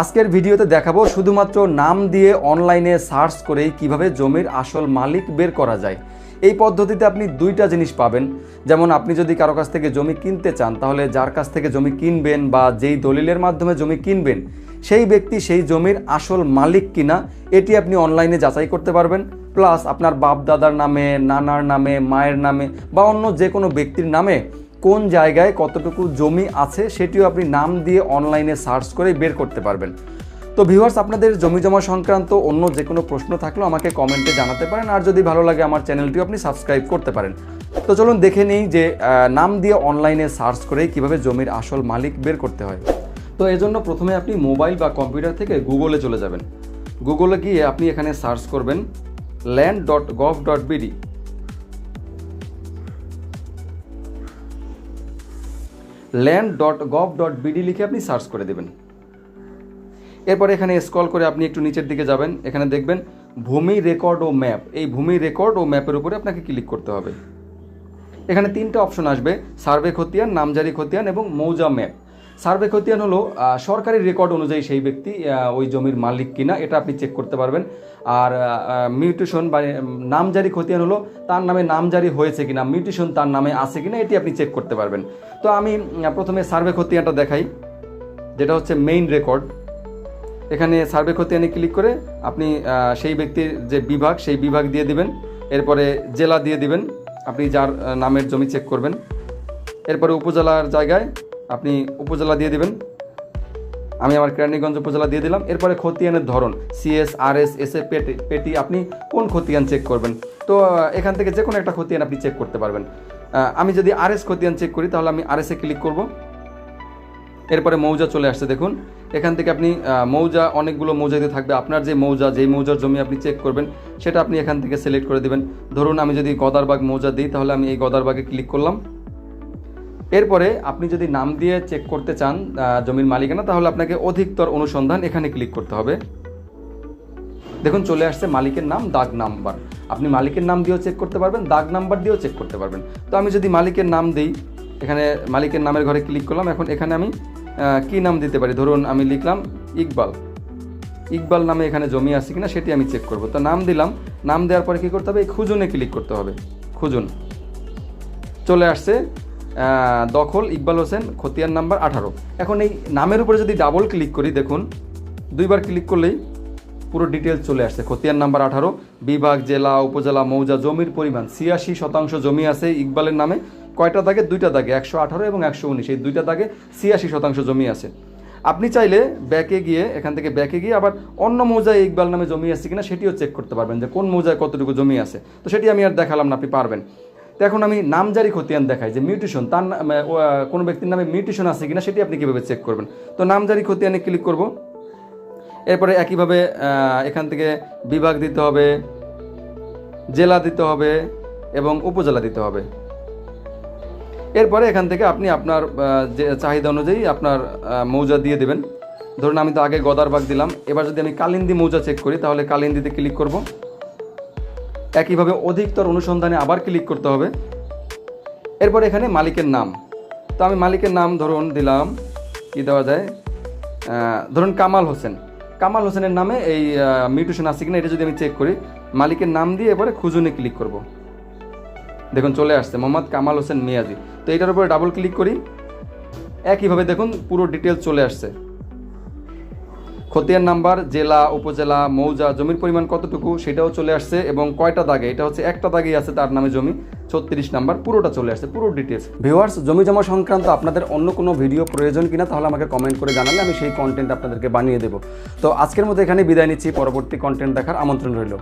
আজকের ভিডিওতে দেখাবো শুধুমাত্র নাম দিয়ে অনলাইনে সার্চ করেই কীভাবে জমির আসল মালিক বের করা যায়। এই পদ্ধতিতে আপনি দুইটা জিনিস পাবেন। যেমন আপনি যদি কারও কাছ থেকে জমি কিনতে চান, তাহলে যার কাছ থেকে জমি কিনবেন বা যেই দলিলের মাধ্যমে জমি কিনবেন, সেই ব্যক্তি সেই জমির আসল মালিক কিনা, এটি আপনি অনলাইনে যাচাই করতে পারবেন। প্লাস আপনার বাপ দাদার নামে, নানার নামে, মায়ের নামে বা অন্য যে কোনো ব্যক্তির নামে কোন জায়গায় কতটুকু জমি আছে সেটিও আপনি নাম দিয়ে অনলাইনে সার্চ করে বের করতে পারবেন। তো ভিউয়ার্স, আপনাদের জমি জমা সংক্রান্ত অন্য যে কোনো প্রশ্ন থাকলেও আমাকে কমেন্টে জানাতে পারেন, আর যদি ভালো লাগে আমার চ্যানেলটিও আপনি সাবস্ক্রাইব করতে পারেন। তো চলুন দেখে নিই যে নাম দিয়ে অনলাইনে সার্চ করে কীভাবে জমির আসল মালিক বের করতে হয়। তো এজন্য প্রথমে আপনি মোবাইল বা কম্পিউটার থেকে গুগলে চলে যাবেন। গুগলে গিয়ে আপনি এখানে সার্চ করবেন land dot gov dot BD. Land dot gov dot BD লিখে আপনি সার্চ করে দেবেন। এরপর এখানে স্ক্রল করে আপনি একটু নিচের দিকে যাবেন। এখানে দেখবেন ভূমি রেকর্ড ও ম্যাপ এই ভূমি রেকর্ড ও ম্যাপের উপরে আপনাকে ক্লিক করতে হবে। এখানে তিনটা অপশন আসবে। সার্ভে খতিয়ান, নামজারি খতিয়ান এবং মৌজা ম্যাপ সার্ভে খতিয়ান হলো সরকারি রেকর্ড অনুযায়ী সেই ব্যক্তি ওই জমির মালিক কিনা, এটা আপনি চেক করতে পারবেন। আর মিউটেশন বা নামজারি খতিয়ান হলো, তার নামে নামজারি হয়েছে কিনা মিউটেশন তার নামে আছে কিনা, এটি আপনি চেক করতে পারবেন। তো আমি প্রথমে সার্ভে খতিয়ানটা দেখাই, যেটা হচ্ছে মেইন রেকর্ড এখানে সার্ভে খতিয়ানে ক্লিক করে আপনি সেই ব্যক্তির যে বিভাগ, সেই বিভাগ দিয়ে দিবেন। এরপরে জেলা দিয়ে দিবেন, আপনি যার নামের জমি চেক করবেন। এরপরে উপজেলার জায়গায় আপনি উপজেলা দিয়ে দিবেন। আমি আমার কেরানীগঞ্জ উপজেলা দিয়ে দিলাম। এরপরে খতিয়ানের ধরন CS R S S A পেটি পেটি, আপনি কোন খতিয়ান চেক করবেন? তো এখান থেকে যে কোনো একটা খতিয়ান আপনি চেক করতে পারবেন। আমি যদি আর এস খতিয়ান চেক করি, তাহলে আমি আর এসে ক্লিক করব। এরপরে মৌজা চলে আসছে, দেখুন। এখান থেকে আপনি মৌজা, অনেকগুলো মৌজাতে থাকবে। আপনার যে মৌজা, যেই মৌজার জমি আপনি চেক করবেন, সেটা আপনি এখান থেকে সিলেক্ট করে দেবেন। ধরুন, আমি যদি গদারবাগ মৌজা দিই, তাহলে আমি এই গদারবাগে ক্লিক করলাম। এরপরে আপনি যদি নাম দিয়ে চেক করতে চান জমির মালিকানা, তাহলে আপনাকে অধিকতর অনুসন্ধান এখানে ক্লিক করতে হবে। দেখুন, চলে আসছে মালিকের নাম, দাগ নাম্বার। আপনি মালিকের নাম দিয়েও চেক করতে পারবেন, দাগ নাম্বার দিয়েও চেক করতে পারবেন। তো আমি যদি মালিকের নাম দিই, এখানে মালিকের নামের ঘরে ক্লিক করলাম, এখন এখানে আমি কি নাম দিতে পারি? ধরুন, আমি লিখলাম ইকবাল। ইকবাল নামে এখানে জমি আছে কিনা, সেটি আমি চেক করব। তো নাম দিলাম, নাম দেওয়ার পরে কী করতে হবে? এই খুঁজুনে ক্লিক করতে হবে। খুঁজুন। চলে আসছে দখল ইকবাল হোসেন, খতিয়ান নাম্বার আঠারো। এখন এই নামের উপরে যদি ডাবল ক্লিক করি, দেখুন, দুইবার ক্লিক করলেই পুরো ডিটেলস চলে আসছে। খতিয়ান নাম্বার আঠারো, বিভাগ, জেলা, উপজেলা, মৌজা, জমির পরিমাণ। ছিয়াশি শতাংশ জমি আছে ইকবালের নামে। কয়টা দাগে? দুইটা দাগে, একশো আঠারো এবং একশো উনিশ। এই দুইটা দাগে ছিয়াশি শতাংশ জমি আছে। আপনি চাইলে ব্যাকে গিয়ে, এখান থেকে ব্যাকে গিয়ে আবার অন্য মৌজায় ইকবাল নামে জমি আছে কিনা সেটিও চেক করতে পারবেন যে কোন মৌজায় কতটুকু জমি আছে। তো সেটি আমি আর দেখালাম না, আপনি পারবেন। তো এখন আমি নামজারি খতিয়ান দেখাই যে মিউটেশন, তার কোনো ব্যক্তির নামে মিউটেশন আছে কিনা সেটি আপনি কীভাবে চেক করবেন? তো নামজারি খতিয়ানে ক্লিক করব। এরপরে একইভাবে এখান থেকে বিভাগ দিতে হবে, জেলা দিতে হবে এবং উপজেলা দিতে হবে। এরপরে এখান থেকে আপনি আপনার যে চাহিদা অনুযায়ী আপনার মৌজা দিয়ে দেবেন। ধরুন আমি তো আগে গদারবাগ দিলাম, এবার যদি আমি কালিন্দি মৌজা চেক করি, তাহলে কালিন্দিতে ক্লিক করব। একইভাবে অধিকতর অনুসন্ধানে আবার ক্লিক করতে হবে। এরপর এখানে মালিকের নাম। তো আমি মালিকের নাম ধরুন দিলাম, কি দেওয়া যায়? ধরুন কামাল হোসেন। কামাল হোসেনের নামে এই মিউটেশন আছে কিনা এটা যদি আমি চেক করি, মালিকের নাম দিয়ে এবারে খুঁজুনে ক্লিক করব। দেখুন চলে আসছে, মোহাম্মদ কামাল হোসেন মিয়াজি। তো এটার উপরে ডাবল ক্লিক করি। একইভাবে দেখুন পুরো ডিটেলস চলে আসছে। খতিয়ান নাম্বার, জেলা, উপজেলা, মৌজা, জমির পরিমাণ কতটুকু সেটাও চলে আসছে এবং কয়টা দাগে? এটা হচ্ছে একটা দাগেই আছে তার নামে জমি, ছত্রিশ নাম্বার, পুরোটা চলে আসছে, পুরো ডিটেলস ভিউয়ার্স জমি জমা সংক্রান্ত আপনাদের অন্য কোনো ভিডিও প্রয়োজন কিনা তাহলে আমাকে কমেন্ট করে জানালে আমি সেই কন্টেন্ট আপনাদেরকে বানিয়ে দেবো। তো আজকের মতো এখানে বিদায় নিচ্ছি, পরবর্তী কন্টেন্ট দেখার আমন্ত্রণ রইল।